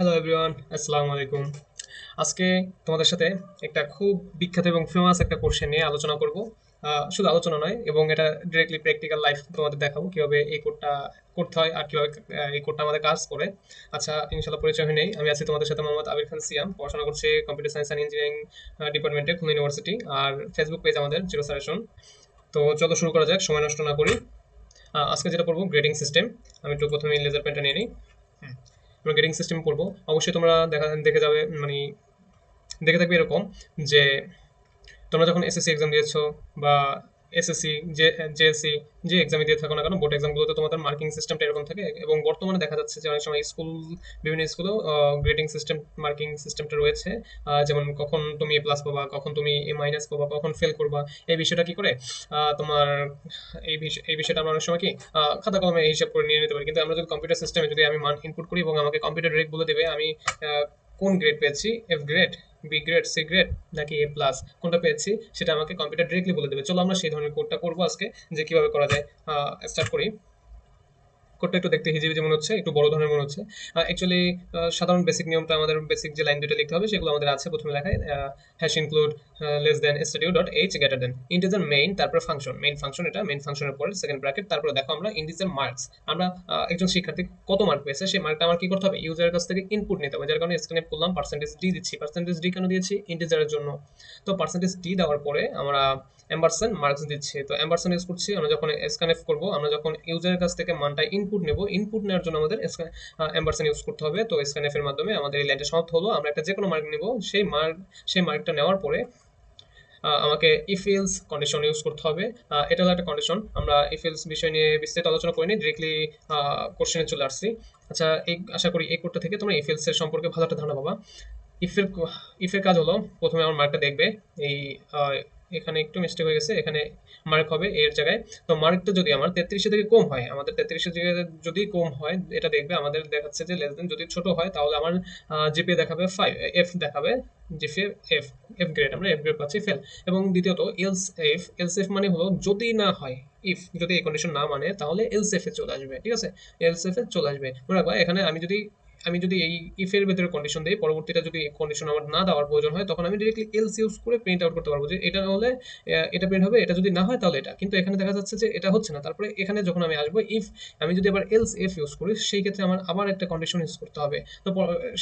Hello everyone আসসালামু আলাইকুম আজকে তোমাদের সাথে একটা খুব বিখ্যাত এবং ফেমাস একটা কোশ্চেন নিয়ে আলোচনা করব। শুধু আলোচনা নয়, এবং এটা ডিরেক্টলি প্র্যাকটিক্যাল লাইফ তোমাদের দেখাবো কীভাবে এই কোডটা করতে হয় আর কীভাবে এই কোডটা আমাদের কাজ করে। আচ্ছা ইনশাল্লাহ পরিচয় হয়ে নেই আমি আছি তোমাদের সাথে মোহাম্মদ আবির খান সিয়াম। পড়াশোনা করছি কম্পিউটার সায়েন্স অ্যান্ড ইঞ্জিনিয়ারিং ডিপার্টমেন্টে খুলনা ইউনিভার্সিটি আর ফেসবুক পেজ আমাদের জিরো সাজেশন তো চলো শুরু করা যাক, সময় নষ্ট না করি আজকে যেটা পড়ব গ্রেডিং সিস্টেম আমি একটু প্রথমে লেজার পেনটা নিয়ে নিই। আমরা গ্রেডিং সিস্টেম করব, অবশ্যই তোমরা দেখা, দেখে যাবে মানে দেখে থাকবে এরকম যে তোমরা যখন এসএসসি এক্সাম দিয়েছ বা এসএসসি যে জেএসসি যে এক্সামে দিয়ে থাকো না কেন বোর্ড এক্সামগুলোতে তোমাদের মার্কিং সিস্টেমটা এরকম থাকে। এবং বর্তমানে দেখা যাচ্ছে যে অনেক সময় স্কুল বিভিন্ন স্কুলেও গ্রেডিং সিস্টেম মার্কিং সিস্টেমটা রয়েছে। যেমন কখন তুমি এ প্লাস পাবা, কখন তুমি এ মাইনাস পাবা, কখন ফেল করবা, এই বিষয়টা কি করে? তোমার এই বিষয় এই বিষয়টা আমরা অনেক সময় কি খাতা কলমে হিসাব করে নিয়ে নিতে পারি। কিন্তু আমরা যদি কম্পিউটার সিস্টেমে যদি আমি মান ইনপুট করি এবং আমাকে কম্পিউটার ডিরেক্ট বলে দেবে, আমি কোন গ্রেড পেয়েছি? F grade B grade C grade নাকি এ প্লাস কোনটা পেয়েছি সেটা আমাকে কম্পিউটার ডিরেক্টলি বলে দেবে। চলো আমরা সেই ধরনের কোডটা করব আজকে, যে কীভাবে করা যায় স্টার্ট করি। কোডটা একটু দেখতে হিজিবিজি মনে হচ্ছে, একটু বড় ধরনের মনে হচ্ছে। অ্যাকচুয়ালি সাধারণ বেসিক নিয়মটা আমাদের বেসিক যে লাইন দুটো লিখতে হবে, সেগুলো আমাদের আছে প্রথমে লেখায় hash include less than studio dot H greater than integer main তারপর ফাংশন মেইন ফাংশন এটা মেইন ফাংশনের পরে সেকেন্ড ব্র্যাকেট তারপরে দেখো আমরা ইন্টিজার মার্কস আমরা একজন শিক্ষার্থী কত মার্ক পেয়েছে, সেই মার্কটা আমার কি করতে হবে? ইউজারের কাছ থেকে ইনপুট নিতে হবে, যার কারণে স্ক্যানে করলাম পার্সেন্টেজ ডি দিচ্ছি পার্সেন্টেজ ডি কেন দিয়েছি? ইন্টিজারের জন্য। তো পার্সেন্টেজ ডি দেওয়ার পরে আমরা এম্বারসেন মার্কস দিচ্ছি। তো এম্বারসেন ইউজ করছি, আমরা যখন স্ক্যানএফ করব, আমরা যখন ইউজারের কাছ থেকে মানটা ইনপুট নেব। ইনপুট নেওয়ার জন্য আমাদের এম্বারসেন ইউজ করতে হবে। তো স্ক্যানএফ এর মাধ্যমে আমাদের এই লাইনটা সমাপ্ত হলো। আমরা একটা যে কোনো মার্ক নেব। সেই মার্ক সেই মার্কটা নেওয়ার পরে আমাকে ইফিলস কন্ডিশন ইউজ করতে হবে। এটা হলো একটা কন্ডিশন আমরা ইফিলস বিষয় নিয়ে বিস্তারিত আলোচনা করিনি ডিরেক্টলি কোশ্চেনে চলে আসছি। আচ্ছা এই, আশা করি এই কোডটা থেকে তোমরা ইফিলস এর সম্পর্কে ভালো একটা ধারণা পাবা। ইফের ইফের কাজ হলো, প্রথমে আমার মার্কটা দেখবে। এই এখানে একটু মিস্টেক হয়ে গেছে, এখানে মার্ক হবে এর জায়গায়। তো মার্কটা যদি আমার তেত্রিশে থেকে কম হয়, আমাদের তেত্রিশে যদি কম হয়, এটা দেখবে আমাদের দেখাচ্ছে যে লেস দেন যদি ছোট হয়, তাহলে আমার জিপিএ দেখাবে ফাইভ এফ দেখাবে জিপিএ এফ এফ গ্রেড আমরা এফ গ্রেড পাচ্ছি ফেল এবং দ্বিতীয়ত এলস এফ এলস এফ মানে হলো যদি না হয় ইফ যদি এই কন্ডিশন না মানে তাহলে এলস এ চলে আসবে, ঠিক আছে? এলস এফ চলে আসবে। মনে রাখবা এখানে আমি যদি আমি যদি এই ইফের ভেতরে কন্ডিশন দিই পরবর্তীটা যদি কন্ডিশন আমার না দেওয়ার প্রয়োজন হয়, তখন আমি ডিরেক্টলি এলস ইউজ করে প্রিন্ট আউট করতে পারব যে এটা হলে এটা প্রিন্ট হবে, এটা যদি না হয় তাহলে এটা। কিন্তু এখানে দেখা যাচ্ছে যে এটা হচ্ছে না। তারপরে এখানে যখন আমি আসব ইফ আমি যদি আবার এলস এফ ইউজ করি, সেই ক্ষেত্রে আমার আবার একটা কন্ডিশন ইউজ করতে হবে। তো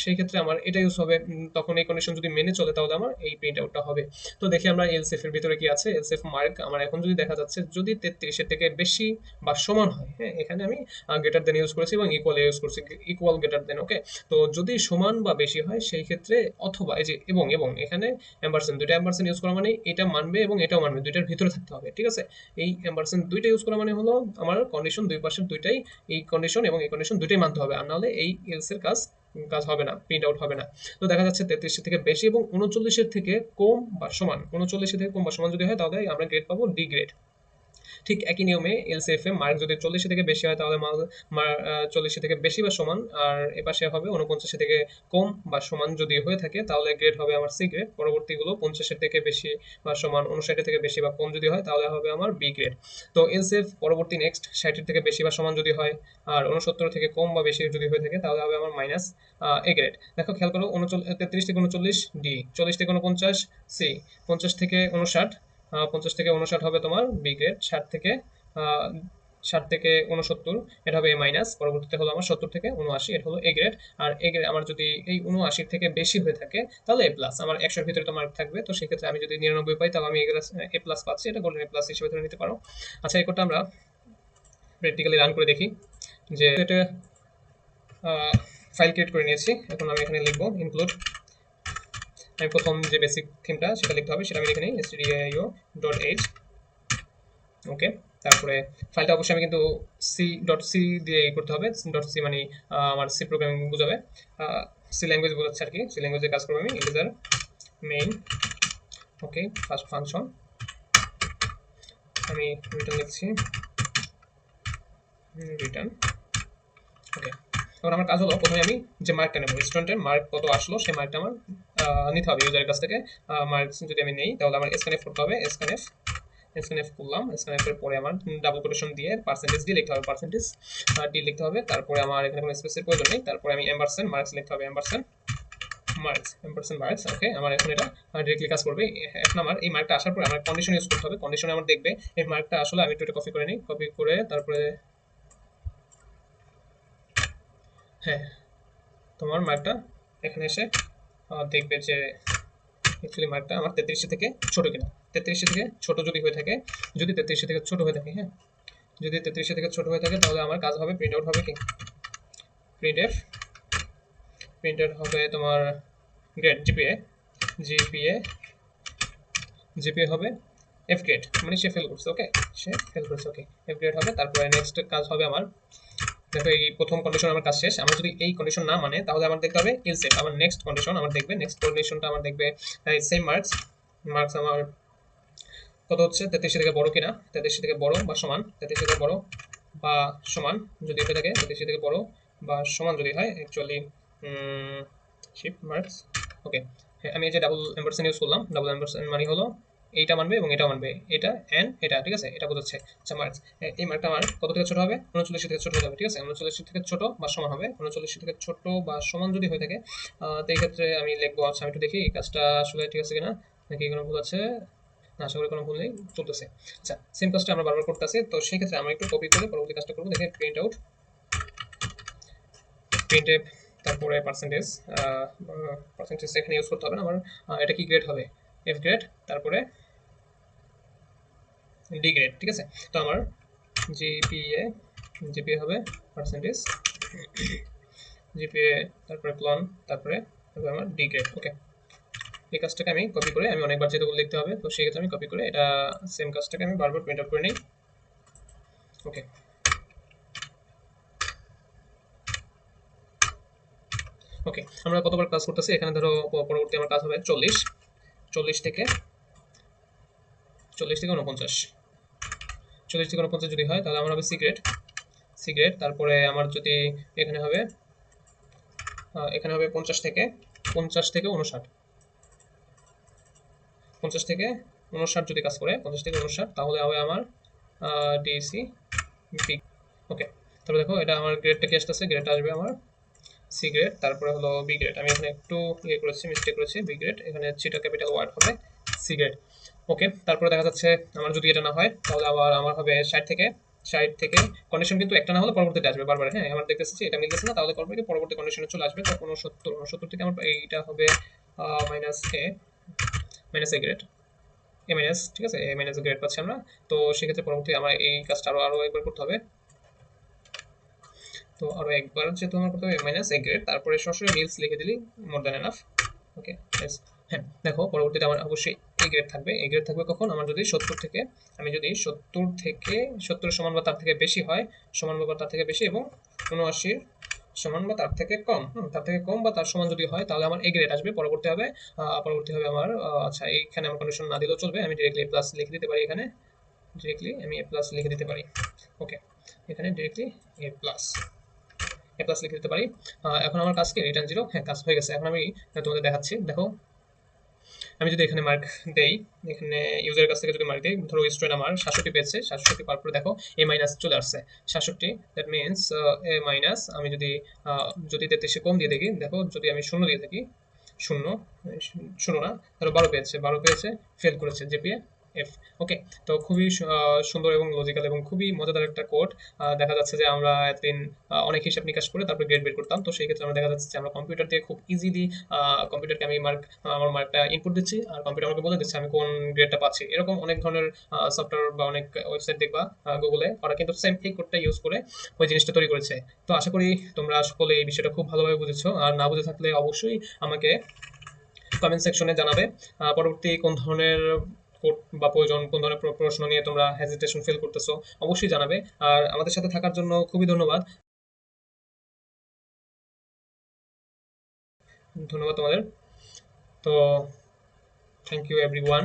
সেই ক্ষেত্রে আমার এটা ইউজ হবে তখন এই কন্ডিশন যদি মেনে চলে, তাহলে আমার এই প্রিন্ট আউটটা হবে। তো দেখি আমরা এলস এফ এর ভিতরে কি আছে। এলস এফ মার্ক আমার এখন যদি দেখা যাচ্ছে, যদি তেত্রিশের থেকে বেশি বা সমান হয় হ্যাঁ এখানে আমি গ্রেটার দেন ইউজ করেছি এবং ইকুয়াল ইউজ করছি ইকুয়াল গ্রেটার দেন ওকে? তো যদি সমান বা বেশি হয়, সেই ক্ষেত্রে অথবা এই যে এবং এবং, এখানে অ্যাম্বারসেন দুইটা অ্যাম্বারসেন ইউজ করা মানে এটা মানবে এবং এটাও মানবে, দুইটার ভিতরে থাকতে হবে, ঠিক আছে? এই অ্যাম্বারসেন দুইটা ইউজ করা মানে হলো আমার কন্ডিশন দুই পাশের দুইটাই, এই কন্ডিশন এবং এই কন্ডিশন দুইটাই মানতে হবে, আর নাহলে এই এলস এর কাজ কাজ হবে না প্রিন্ট আউট হবে না। তো দেখা যাচ্ছে তেত্রিশের থেকে বেশি এবং উনচল্লিশের থেকে কম বা সমান, উনচল্লিশের থেকে কম বা সমান যদি হয়, তাহলে আমরা গ্রেড পাবো ডি গ্রেড ঠিক একই নিয়মে এলসিএফ এ মার্ক যদি চল্লিশে থেকে বেশি হয়, তাহলে চল্লিশে থেকে বেশি বা সমান। আর এপাশে হবে উনপঞ্চাশে থেকে কম বা সমান যদি হয়ে থাকে, তাহলে গ্রেড হবে আমার সি গ্রেড পরবর্তীগুলো পঞ্চাশের থেকে বেশি বা সমান উনষাটের থেকে বেশি বা কম যদি হয়, তাহলে হবে আমার বি গ্রেড তো এলসিএফ পরবর্তী নেক্সট ষাটের থেকে বেশি বা সমান যদি হয়, আর উনসত্তর থেকে কম বা বেশি যদি হয়ে থাকে, তাহলে হবে আমার মাইনাস এ গ্রেড দেখো, খেয়াল করো উনচল্লিশ তেত্রিশ থেকে উনচল্লিশ ডি চল্লিশ থেকে উনপঞ্চাশ সি পঞ্চাশ থেকে উনষাট পঞ্চাশ থেকে উনষাট হবে তোমার বি গ্রেড ষাট থেকে ষাট থেকে উনসত্তর এটা হবে এ মাইনাস পরবর্তীতে হলো আমার সত্তর থেকে উনআশি এটা হলো A grade R A grade আমার যদি এই উনআশি থেকে বেশি হয়ে থাকে, তাহলে এ প্লাস আমার একশোর ভিতরে তো মার্ক থাকবে, তো সেক্ষেত্রে আমি যদি নিরানব্বই পাই, তাহলে আমি এ প্লাস পাচ্ছি, এটা গোল্ডেন এ প্লাস হিসেবে ধরে নিতে পারো। আচ্ছা এই কোডটা আমরা প্র্যাকটিক্যালি রান করে দেখি, যে এটা ফাইল ক্রিয়েট করে নিয়েছি, এখন আমি এখানে লিখব ইনক্লুড আমি প্রথম যে বেসিক থিমটা সেটা লিখতে হবে, সেটা আমি লিখে নিই stdio ডট এইচ ওকে তারপরে ফাইলটা অবশ্যই আমি কিন্তু সি ডট সি দিয়ে করতে হবে ডট সি মানে আমার সি প্রোগ্রামিং বোঝাবে। সি ল্যাঙ্গুয়েজ বোঝাচ্ছে আর কি সি ল্যাঙ্গুয়েজে কাজ করব আমি integer main okay first function আমি রিটার্ন লিখছি রিটার্ন ওকে এবার আমার কাজ হলো, প্রথমে আমি যে মার্কটা নেব স্টুডেন্টের মার্ক কত আসলো, সেই মার্কটা আমার নিতে হবে ইউজারের কাছ থেকে। মার্কস যদি আমি নেই, তাহলে আমার স্ক্যানএফ করতে হবে স্ক্যানএফ স্ক্যানএফ করলাম স্ক্যানএফ এর পরে আমার ডাবল কোটেশন দিয়ে পার্সেন্টেজ দিয়ে লিখতে হবে পার্সেন্টেজ ডি লিখতে হবে। তারপরে আমার এখানে কোনো স্পেসের প্রয়োজন নেই। তারপরে আমি এম্বারসেন্ট মার্কস লিখতে হবে এম্বারসেন্ট মার্কস এম্পারসেন্ট মার্কস ওকে আমার এখন এটা ডিরেক্টলি কাজ করবে। এখন আমার এই মার্কটা আসার পরে আমার কন্ডিশন ইউজ করতে হবে। কন্ডিশনে আমার দেখবে, এই মার্কটা আসলে আমি একটু কপি করে নিই। কপি করে তারপরে হ্যাঁ তোমার মার্কটা এখানে এসে দেখবে যে অ্যাকচুয়ালি মার্কটা আমার তেত্রিশে থেকে ছোট কিনা। তেত্রিশে থেকে ছোট যদি হয়ে থাকে, যদি তেত্রিশে থেকে ছোট হয়ে থাকে হ্যাঁ? যদি তেত্রিশে থেকে ছোট হয়ে থাকে, তাহলে আমার কাজ হবে প্রিন্ট আউট হবে কি? প্রিন্ট এফ প্রিন্টার হবে তোমার গ্রেড জিপিএ জিপিএ জিপিএ হবে এফ গ্রেড মানে সে ফেল করছে ওকে সে ফেল করছে ওকে এফ গ্রেড হবে, তারপরে নেক্সট কাজ হবে আমার দেখো, এই প্রথম কন্ডিশন আমার কাজ শেষ। আমার যদি এই কন্ডিশন না মানে তাহলে আমার দেখতে হবে এল সেট আমার নেক্সট কন্ডিশন আমার দেখবে নেক্সট কন্ডিশনটা আমার দেখবে সেম মার্কস মার্কস আমার কত হচ্ছে? তেত্রিশে থেকে বড় কিনা? তেত্রিশে থেকে বড় বা সমান? তেত্রিশে থেকে বড় বা সমান? যদি হয়ে থাকে, তেত্রিশে থেকে বড় বা সমান যদি হয় অ্যাকচুয়ালি শিফট মার্কস ওকে আমি এই যে ডাবল এম্পারসেন্ট ইউজ করলাম ডাবল এম্পারসেন্ট মানে হলো এইটা মানবে এবং এটা মানবে। এটা এন্ড এটা, ঠিক আছে? এটা বোঝাচ্ছে। আচ্ছা মার্কস এই মার্কটা আমার কত থেকে ছোট হবে? উনচল্লিশ থেকে ছোট হবে ঠিক আছে? উনচল্লিশ থেকে ছোট বা সমান হবে। উনচল্লিশ থেকে ছোট বা সমান যদি হয়ে থাকে তো এই ক্ষেত্রে আমি লিখব আচ্ছা আমি একটু দেখি এই কাজটা আসলে ঠিক আছে কিনা? নাকি কোনো ভুল আছে? না, আশা করি কোনো ভুল নেই, চলতেছে। আচ্ছা সেম কাজটা আমরা বারবার করতেছি, তো সেই ক্ষেত্রে আমরা একটু কপি করে পরবর্তী কাজটা করব। দেখে প্রিন্ট আউট প্রিন্ট তারপরে পার্সেন্টেজ পার্সেন্টেজ এখানে ইউজ করতে হবে না? আমার এটা কি গ্রেড হবে? এফ গ্রেড তারপরে ডি গ্রেড ঠিক আছে? তো আমার জিপিএ জিপিএ হবে পার্সেন্টেজ জিপিএ তারপরে প্লন তারপরে তারপরে আমার ডি গ্রেড ওকে এই কাজটাকে আমি কপি করে, আমি অনেকবার যেহেতু লিখতে হবে, তো সেই ক্ষেত্রে আমি কপি করে এটা সেম কাজটাকে আমি বারবার প্রিন্ট আউট করে নিই ওকে ওকে আমরা কতবার কাজ করতেছি? এখানে ধরো পরবর্তী আমার কাজ হবে চল্লিশ। চল্লিশ থেকে চল্লিশ থেকে উনপঞ্চাশ চল্লিশ থেকে উনপঞ্চাশ যদি হয়, তাহলে আমার হবে সিগারেট। সিগারেট, তারপরে আমার যদি এখানে হবে এখানে হবে পঞ্চাশ থেকে পঞ্চাশ থেকে উনষাট পঞ্চাশ থেকে উনষাট যদি কাজ করে, পঞ্চাশ থেকে উনষাট তাহলে হবে আমার ডিসি বি ওকে তারপরে দেখো, এটা আমার গ্রেডটা কি আসতেছে? গ্রেডটা আসবে আমার সি গ্রেড তারপরে হলো বি গ্রেড আমি এখানে একটু ইয়ে করেছি মিস্টেক করেছি বি গ্রেড এখানে চিটা ক্যাপিটাল ওয়ার্ড হবে সি গ্রেড ওকে তারপরে দেখা যাচ্ছে আমার যদি এটা না হয়, তাহলে আবার আমার হবে ষাট থেকে সাইড থেকে কন্ডিশন কিন্তু একটা না হলে পরবর্তীতে আসবে বারবার। হ্যাঁ আমার দেখতেছি এটা মিলতেছে না, তাহলে করবে পরবর্তী কন্ডিশনে চলে আসবে। তখন উনসত্তর উনসত্তর থেকে আমার এইটা হবে minus A minus A grade A minus ঠিক আছে? এ মাইনাস গ্রেড পাচ্ছি আমরা। তো সেক্ষেত্রে পরবর্তী আমার এই কাজটা আরও আরও একবার করতে হবে। তো আরও একবার যেহেতু আমার করতে হবে মাইনাস এ গ্রেড তারপরে সরাসরি মিলস লিখে দিলি মোর দ্যান এনাফ ওকে হ্যাঁ দেখো, পরবর্তীতে আমার অবশ্যই এ গ্রেড থাকবে। এ গ্রেড থাকবে কখন? আমার যদি সত্তর থেকে, আমি যদি সত্তর থেকে সত্তর সমান বা তার থেকে বেশি হয়, সমান বা তার থেকে বেশি এবং উনআশির সমান বা তার থেকে কম তার থেকে কম বা তার সমান যদি হয়, তাহলে আমার এ গ্রেড আসবে। পরবর্তী হবে পরবর্তী হবে আমার আচ্ছা এইখানে আমার কন্ডিশন না দিলেও চলবে, আমি ডিরেক্টলি এ প্লাস লিখে দিতে পারি এখানে। ডিরেক্টলি আমি এ প্লাস লিখে দিতে পারি ওকে এখানে directly A plus A plus লিখে দিতে পারি। এখন আমার কাজ কি রিটার্ন জিরো হ্যাঁ কাজ হয়ে গেছে। এখন আমি তোমাদের দেখাচ্ছি। দেখো, আমি যদি এখানে মার্ক দেই, এখানে ইউজারের কাছ থেকে যদি মার্ক দিই, ধরো স্টুডেন্ট আমার সাতষট্টি পেয়েছে, সাতষট্টি পাওয়ার পরে দেখো এ মাইনাস চলে আসছে। সাতষট্টি দ্যাট মিনস এ মাইনাস আমি যদি যদি তেত্রিশে কম দিয়ে দেখি দেখো, যদি আমি শূন্য দিয়ে থাকি, শূন্য শূন্য না, ধরো বারো পেয়েছে বারো পেয়েছে ফেল করেছে জেপিএ এফ ওকে তো খুবই সুন্দর এবং লজিক্যাল এবং খুবই মজাদার একটা কোড দেখা যাচ্ছে যে আমরা এতদিন অনেক হিসাব নিকাশ করে তারপর গ্রেড বের করতাম। তো সেই ক্ষেত্রে আমরা দেখা যাচ্ছে যে আমরা কম্পিউটার দিয়ে খুব ইজিলি কম্পিউটারকে আমি মার্ক আমার মার্কটা ইনপুট দিচ্ছি আর কম্পিউটার আমাকে বলে দিচ্ছে আমি কোন গ্রেডটা পাচ্ছি। এরকম অনেক ধরনের সফটওয়্যার বা অনেক ওয়েবসাইট দেখবা গুগলে ওরা কিন্তু সেম এই কোডটা ইউজ করে ওই জিনিসটা তৈরি করেছে। তো আশা করি তোমরা সকলে এই বিষয়টা খুব ভালোভাবে বুঝেছ। আর না বুঝে থাকলে অবশ্যই আমাকে কমেন্ট সেকশনে জানাবে পরবর্তী কোন ধরনের বা প্রয়োজন কোন ধরনের প্রশ্ন নিয়ে তোমরা হেজিটেশন ফিল করতেছো, অবশ্যই জানাবে। আর আমাদের সাথে থাকার জন্য খুবই ধন্যবাদ। ধন্যবাদ তোমাদের। তো থ্যাংক ইউ এভরিওয়ান